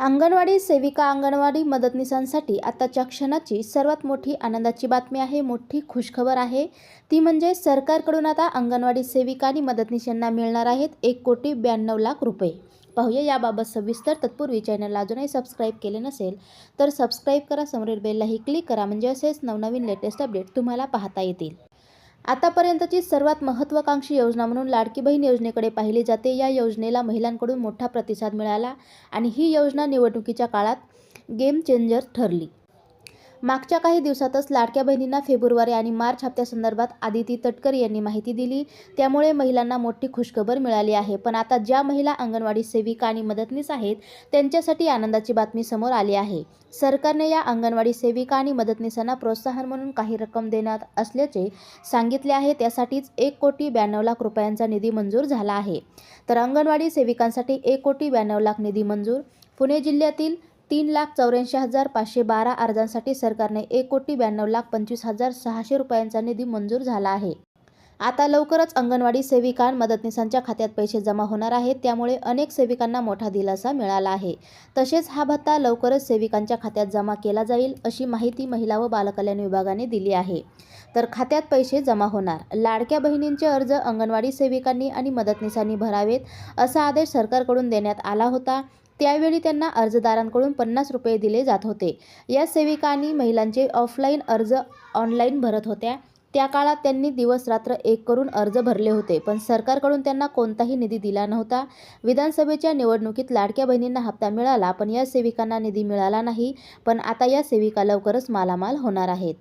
अंगणवाडी सेविका अंगणवाडी मदतनीसांसाठी आताच्या क्षणाची सर्वात मोठी आनंदाची बातमी आहे मोठी खुशखबर आहे. ती म्हणजे सरकारकडून आता अंगणवाडी सेविका आणि मदतनीसांना मिळणार आहेत एक कोटी ब्याण्णव लाख रुपये. पाहूया याबाबत सविस्तर तत्पूर्वी चॅनलला अजूनही सबस्क्राईब केले नसेल तर सबस्क्राईब करा समोरील बेललाही क्लिक करा म्हणजे असेच नवनवीन लेटेस्ट अपडेट तुम्हाला पाहता येतील. आतापर्यंतची सर्वात महत्त्वाकांक्षी योजना म्हणून लाडकी बहीण योजनेकडे पाहिले जाते. या योजनेला महिलांकडून मोठा प्रतिसाद मिळाला आणि ही योजना निवडणुकीच्या काळात गेम चेंजर ठरली. मागच्या काही दिवसातच लाडक्या बहिणींना फेब्रुवारी आणि मार्च हप्त्यासंदर्भात आदिती तटकर यांनी माहिती दिली. त्यामुळे महिलांना मोठी खुशखबर मिळाली आहे. पण आता ज्या महिला अंगणवाडी सेविका आणि मदतनीस आहेत त्यांच्यासाठी आनंदाची बातमी समोर आली आहे. सरकारने या अंगणवाडी सेविका आणि मदतनीसांना प्रोत्साहन म्हणून काही रक्कम देण्यात असल्याचे सांगितले आहे. त्यासाठीच एक कोटी ब्याण्णव लाख रुपयांचा निधी मंजूर झाला आहे. तर अंगणवाडी सेविकांसाठी एक कोटी ब्याण्णव लाख निधी मंजूर. पुणे जिल्ह्यातील तीन लाख चौऱ्याऐंशी हजार पाचशे बारा अर्जांसाठी सरकारने एक कोटी ब्याण्णव लाख पंचवीस हजार सहाशे रुपयांचा निधी मंजूर झाला आहे. आता लवकरच अंगणवाडी सेविका मदतनीसांच्या खात्यात पैसे जमा होणार आहेत त्यामुळे अनेक सेविकांना मोठा दिलासा मिळाला आहे. तसेच हा भत्ता लवकरच सेविकांच्या खात्यात जमा केला जाईल अशी माहिती महिला व बालकल्याण विभागाने दिली आहे. तर खात्यात पैसे जमा होणार. लाडक्या बहिणींचे अर्ज अंगणवाडी सेविकांनी आणि मदतनीसांनी भरावेत असा आदेश सरकारकडून देण्यात आला होता. त्यावेळी त्यांना अर्जदारांकडून पन्नास रुपये दिले जात होते. या सेविकांनी महिलांचे ऑफलाईन अर्ज ऑनलाईन भरत होत्या. त्या काळात त्यांनी दिवस रात्र एक करून अर्ज भरले होते पण सरकारकडून त्यांना कोणताही निधी दिला नव्हता. विधानसभेच्या निवडणुकीत लाडक्या बहिणींना हप्ता मिळाला पण या सेविकांना निधी मिळाला नाही पण आता या सेविका लवकरच मालामाल होणार आहेत.